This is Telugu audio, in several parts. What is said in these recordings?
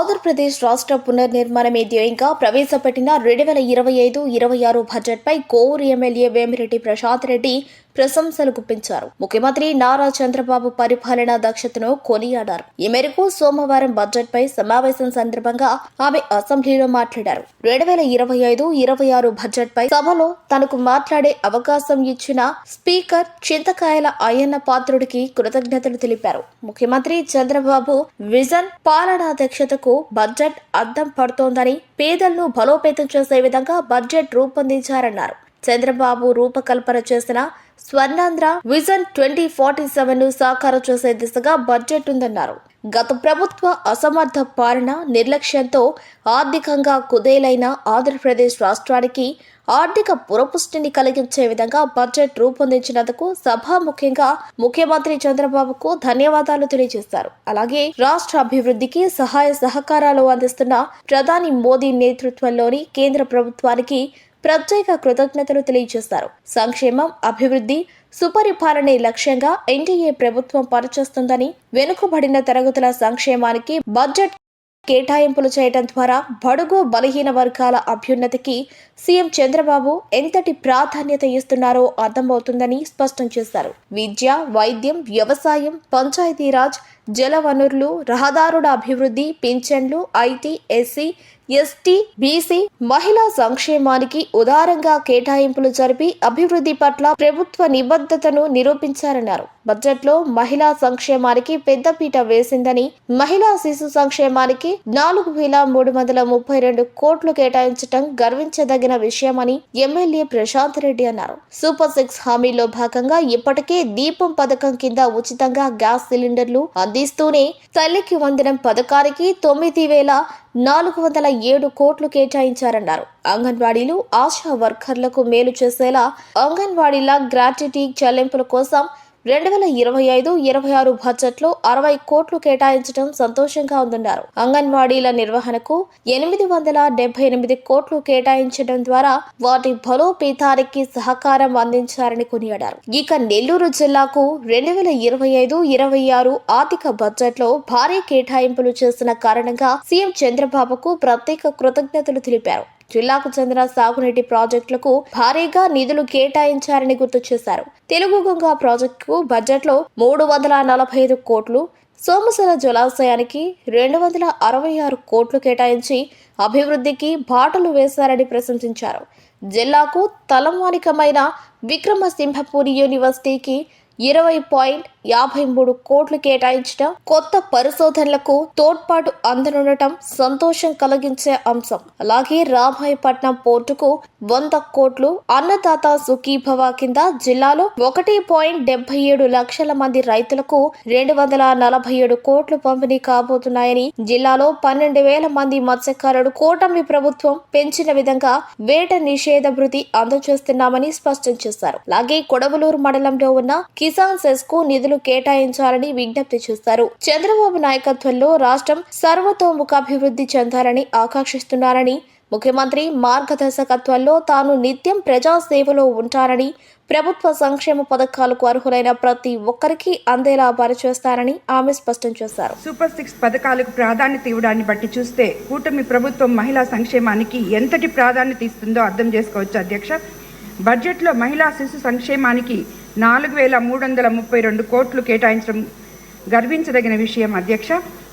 ఆంధ్రప్రదేశ్ రాష్ట్ర పునర్నిర్మాణమే ధ్యేయంగా ప్రవేశపెట్టిన రెండు వేల ఇరవై ఐదు ఇరవై ఆరు బడ్జెట్పై కోవూరు ఎమ్మెల్యే వేమిరెడ్డి ప్రశాంత్ రెడ్డి ప్రశంసలు గుప్పించారు. ముఖ్యమంత్రి నారా చంద్రబాబు పరిపాలనా దక్షతను కొనియాడారు. ఈ మేరకు సోమవారం బడ్జెట్పై సమావేశం సందర్భంగా ఆమె అసెంబ్లీలో మాట్లాడారు. రెండు వేల ఇరవై ఐదు ఇరవై ఆరు బడ్జెట్ పై సభలో తనకు మాట్లాడే అవకాశం ఇచ్చిన స్పీకర్ చింతకాయల అయ్యన్న పాత్రుడికి కృతజ్ఞతలు తెలిపారు. ముఖ్యమంత్రి చంద్రబాబు విజన్ పాలనా దక్షతకు బడ్జెట్ అద్దం పడుతోందని పేదలను బలోపేతం చేసే విధంగా బడ్జెట్ రూపొందించారన్నారు. చంద్రబాబు రూపకల్పన చేసిన స్వర్ణాంధ్ర విజన్ ట్వంటీ ఫార్టీ సెవెన్ను సాకారం చేసే దిశగా బడ్జెట్ ఉందన్నారు. గత ప్రభుత్వ అసమర్థ పాలన నిర్లక్ష్యంతో ఆర్థికంగా కుదేలైన ఆంధ్రప్రదేశ్ రాష్ట్రానికి ఆర్థిక పురపుష్టిని కలిగించే విధంగా బడ్జెట్ రూపొందించినందుకు సభ ముఖ్యంగా ముఖ్యమంత్రి చంద్రబాబుకు ధన్యవాదాలు తెలియజేశారు. అలాగే రాష్ట్ర అభివృద్ధికి సహాయ సహకారాలు అందిస్తున్న ప్రధాని మోదీ నేతృత్వంలోని కేంద్ర ప్రభుత్వానికి ప్రత్యేక కృతజ్ఞతలు తెలియజేశారు సంక్షేమం అభివృద్ధి సుపరిపాలనే లక్ష్యంగా ఎన్డీఏ ప్రభుత్వం పనిచేస్తుందని వెనుకబడిన తరగతుల సంక్షేమానికి బడ్జెట్ కేటాయింపులు చేయడం ద్వారా బడుగు బలహీన వర్గాల అభ్యున్నతికి సీఎం చంద్రబాబు ఎంతటి ప్రాధాన్యత ఇస్తున్నారో అర్థమవుతుందని స్పష్టం చేశారు. విద్య వైద్యం వ్యవసాయం పంచాయతీరాజ్ జల వనరులు రహదారుల అభివృద్ధి పింఛన్లు ఐటీ ఎస్సీ ఎస్టీ బీసీ మహిళా సంక్షేమానికి ఉదారంగా కేటాయింపులు జరిపి అభివృద్ధి పట్ల ప్రభుత్వ నిబద్ధతను నిరూపించారన్నారు. బడ్జెట్లో మహిళా సంక్షేమానికి పెద్దపీట వేసిందని మహిళా శిశు సంక్షేమానికి నాలుగు వేల మూడు వందల ముప్పై రెండు కోట్లు కేటాయించడం గర్వించదగిన విషయమని ఎమ్మెల్యే ప్రశాంత్ రెడ్డి అన్నారు. సూపర్ సిక్స్ హామీలో భాగంగా ఇప్పటికే దీపం పథకం కింద ఉచితంగా గ్యాస్ సిలిండర్లు అందిస్తూనే తల్లికి వందనం పథకానికి తొమ్మిది వేల నాలుగు వందల ఏడు కోట్లు కేటాయించారన్నారు. అంగన్వాడీలు ఆశా వర్కర్లకు మేలు చేసేలా అంగన్వాడీల గ్రాట్యుటీ చెల్లింపుల కోసం రెండు వేల ఇరవై ఐదు ఇరవై ఆరు బడ్జెట్లో అరవై కోట్లు కేటాయించడం సంతోషంగా ఉందన్నారు. అంగన్వాడీల నిర్వహణకు ఎనిమిది వందల డెబ్బై ఎనిమిది కోట్లు కేటాయించడం ద్వారా వాటి బలోపేతానికి సహకారం అందించారని కొనియాడారు. ఇక నెల్లూరు జిల్లాకు రెండు వేల ఇరవై ఐదు ఇరవై ఆరు ఆర్థిక బడ్జెట్లో భారీ కేటాయింపులు చేసిన కారణంగా సీఎం చంద్రబాబుకు ప్రత్యేక కృతజ్ఞతలు తెలిపారు. జిల్లాకు చెందిన సాగునీటి ప్రాజెక్టులకు భారీగా నిధులు కేటాయించారని గుర్తు చేశారు. తెలుగు గంగా ప్రాజెక్టుకు బడ్జెట్లో మూడు వందల నలభై ఐదు కోట్లు సోమసర జలాశయానికి రెండు వందల అరవై ఆరు కోట్లు కేటాయించి అభివృద్ధికి బాటలు వేశారని ప్రశంసించారు. జిల్లాకు తలమానికమైన విక్రమసింహపూరి యూనివర్సిటీకి ఇరవై పాయింట్ యాభై మూడు కోట్లు కేటాయించడం కొత్త పరిశోధనలకు తోడ్పాటు అందనుండటం సంతోషం కలిగించే అంశం. అలాగే రామాయపట్నం పోర్టుకు వంద కోట్లు అన్నదాత సుఖీభవ కింద జిల్లాలో ఒకటి పాయింట్ డెబ్బై ఏడు లక్షల మంది రైతులకు రెండు వందల నలభై ఏడు కోట్లు పంపిణీ కాబోతున్నాయని జిల్లాలో పన్నెండు వేల మంది మత్స్యకారులు కూటమి ప్రభుత్వం పెంచిన విధంగా వేట నిషేధ భృతి అందజేస్తున్నామని స్పష్టం చేశారు. అలాగే కొడవలూరు మండలంలో ఉన్న కిసాన్ సెస్కు నిధులు కేటాయించాలని విజ్ఞప్తి చేశారు. చంద్రబాబు నాయకత్వంలో రాష్ట్రం సర్వతోముఖాభివృద్ధి చెందాలని ఆకాంక్షిస్తున్నారని ముఖ్యమంత్రి మార్గదర్శకత్వంలో తాను నిత్యం ప్రజాసేవలో ఉంటారని ప్రభుత్వ సంక్షేమ పథకాలకు అర్హులైన ప్రతి ఒక్కరికి అందేలా పనిచేస్తారని ఆమె స్పష్టం చేశారు. సూపర్ సిక్స్ పథకాలకు ప్రాధాన్యత ఇవ్వడాన్ని బట్టి చూస్తే కూటమి ప్రభుత్వం మహిళా సంక్షేమానికి ఎంతటి ప్రాధాన్యత ఇస్తుందో అర్థం చేసుకోవచ్చు అధ్యక్ష. బడ్జెట్లో మహిళా శిశు సంక్షేమానికి నాలుగు వేల మూడు వందల ముప్పై రెండు కోట్లు కేటాయించడం గర్వించదగిన విషయం అధ్యక్ష.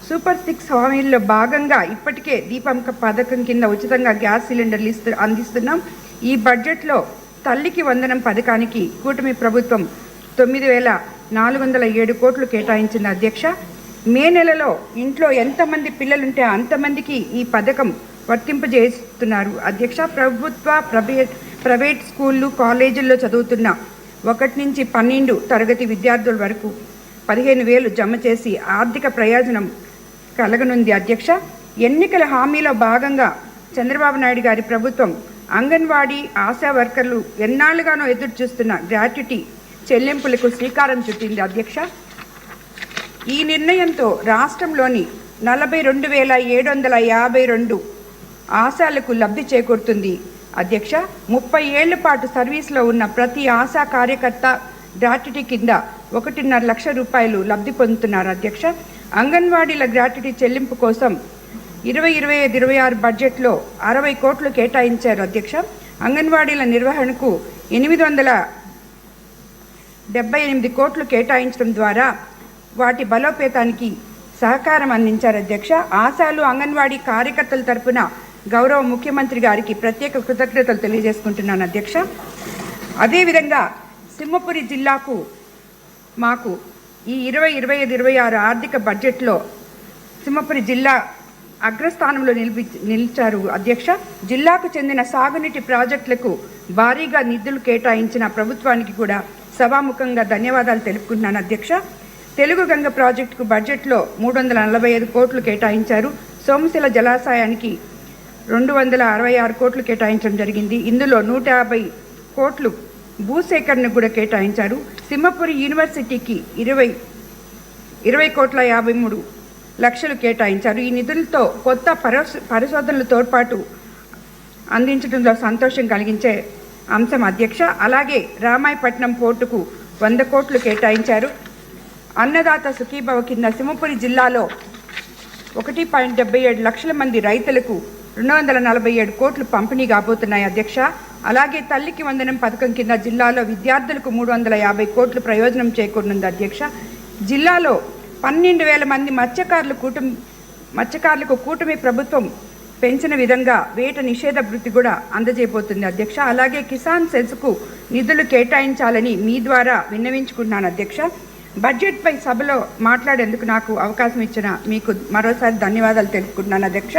సూపర్ సిక్స్ హామీల్లో భాగంగా ఇప్పటికే దీపం పథకం కింద ఉచితంగా గ్యాస్ సిలిండర్లు ఇస్తు అందిస్తున్నాం. ఈ బడ్జెట్లో తల్లికి వందనం పథకానికి కూటమి ప్రభుత్వం తొమ్మిది వేల నాలుగు వందల ఏడు కోట్లు కేటాయించింది అధ్యక్ష. మే నెలలో ఇంట్లో ఎంతమంది పిల్లలుంటే అంతమందికి ఈ పథకం వర్తింపజేస్తున్నారు అధ్యక్ష. ప్రభుత్వ ప్రైవేట్ ప్రైవేట్ స్కూళ్ళు కాలేజీల్లో చదువుతున్న ఒకటి నుంచి పన్నెండు తరగతి విద్యార్థుల వరకు పదిహేను వేలు జమ చేసి ఆర్థిక ప్రయోజనం కలగనుంది అధ్యక్ష. ఎన్నికల హామీలో భాగంగా చంద్రబాబు నాయుడు గారి ప్రభుత్వం అంగన్వాడీ ఆశా వర్కర్లు ఎన్నాళ్ళుగానో ఎదురు చూస్తున్న గ్రాట్యుటీ చెల్లింపులకు శ్రీకారం చుట్టింది అధ్యక్ష. ఈ నిర్ణయంతో రాష్ట్రంలోని నలభై రెండు వేల ఏడు వందల యాభై రెండు ఆశాలకు లబ్ధి చేకూరుతుంది. అధ్యక్ష ముప్పై ఏళ్ళ పాటు సర్వీస్లో ఉన్న ప్రతి ఆశా కార్యకర్త గ్రాట్యుటీ కింద ఒకటిన్నర లక్ష రూపాయలు లబ్ధి పొందుతున్నారు అధ్యక్ష. అంగన్వాడీల గ్రాట్యుటీ చెల్లింపు కోసం ఇరవై ఇరవై ఐదు ఇరవై ఆరు బడ్జెట్లో అరవై కోట్లు కేటాయించారు అధ్యక్ష. అంగన్వాడీల నిర్వహణకు ఎనిమిది వందల డెబ్బై ఎనిమిది కోట్లు కేటాయించడం ద్వారా వాటి బలోపేతానికి సహకారం అందించారు అధ్యక్ష. ఆశాలు అంగన్వాడీ కార్యకర్తల తరపున గౌరవ ముఖ్యమంత్రి గారికి ప్రత్యేక కృతజ్ఞతలు తెలియజేసుకుంటున్నాను అధ్యక్ష. అదేవిధంగా సింహపురి జిల్లాకు మాకు ఈ ఇరవై ఇరవై ఐదు ఇరవై ఆరు ఆర్థిక బడ్జెట్లో సింహపురి జిల్లా అగ్రస్థానంలో నిలిపి నిలిచారు అధ్యక్ష. జిల్లాకు చెందిన సాగునీటి ప్రాజెక్టులకు భారీగా నిధులు కేటాయించిన ప్రభుత్వానికి కూడా సభాముఖంగా ధన్యవాదాలు తెలుపుకుంటున్నాను అధ్యక్ష. తెలుగు గంగ ప్రాజెక్టుకు బడ్జెట్లో మూడు వందల నలభై ఐదు కోట్లు కేటాయించారు. సోమశిల జలాశయానికి రెండు వందల అరవై ఆరు కోట్లు కేటాయించడం జరిగింది. ఇందులో నూట యాభై కోట్లు భూసేకరణకు కూడా కేటాయించారు. సింహపురి యూనివర్సిటీకి ఇరవై ఇరవై కోట్ల యాభై మూడు లక్షలు కేటాయించారు. ఈ నిధులతో కొత్త పరిశ పరిశోధనల తోడ్పాటు అందించడంలో సంతోషం కలిగించే అంశం అధ్యక్ష. అలాగే రామాయపట్నం పోర్టుకు వంద కోట్లు కేటాయించారు. అన్నదాత సుఖీభవ కింద సింహపురి జిల్లాలో ఒకటి పాయింట్ డెబ్బై ఏడు లక్షల మంది రైతులకు రెండు వందల నలభై ఏడు కోట్లు పంపిణీ కాబోతున్నాయి అధ్యక్ష. అలాగే తల్లికి వందనం పథకం కింద జిల్లాలో విద్యార్థులకు మూడు వందల యాభై కోట్లు ప్రయోజనం చేకూరనుంది అధ్యక్ష. జిల్లాలో పన్నెండు వేల మంది మత్స్యకారులు కూటమి మత్స్యకారులకు కూటమి ప్రభుత్వం పెంచిన విధంగా వేట నిషేధ వృత్తి కూడా అందజేయబోతుంది అధ్యక్ష. అలాగే కిసాన్ సెల్స్కు నిధులు కేటాయించాలని మీ ద్వారా విన్నవించుకున్నాను అధ్యక్ష. బడ్జెట్పై సభలో మాట్లాడేందుకు నాకు అవకాశం ఇచ్చిన మీకు మరోసారి ధన్యవాదాలు తెలుపుకుంటున్నాను అధ్యక్ష.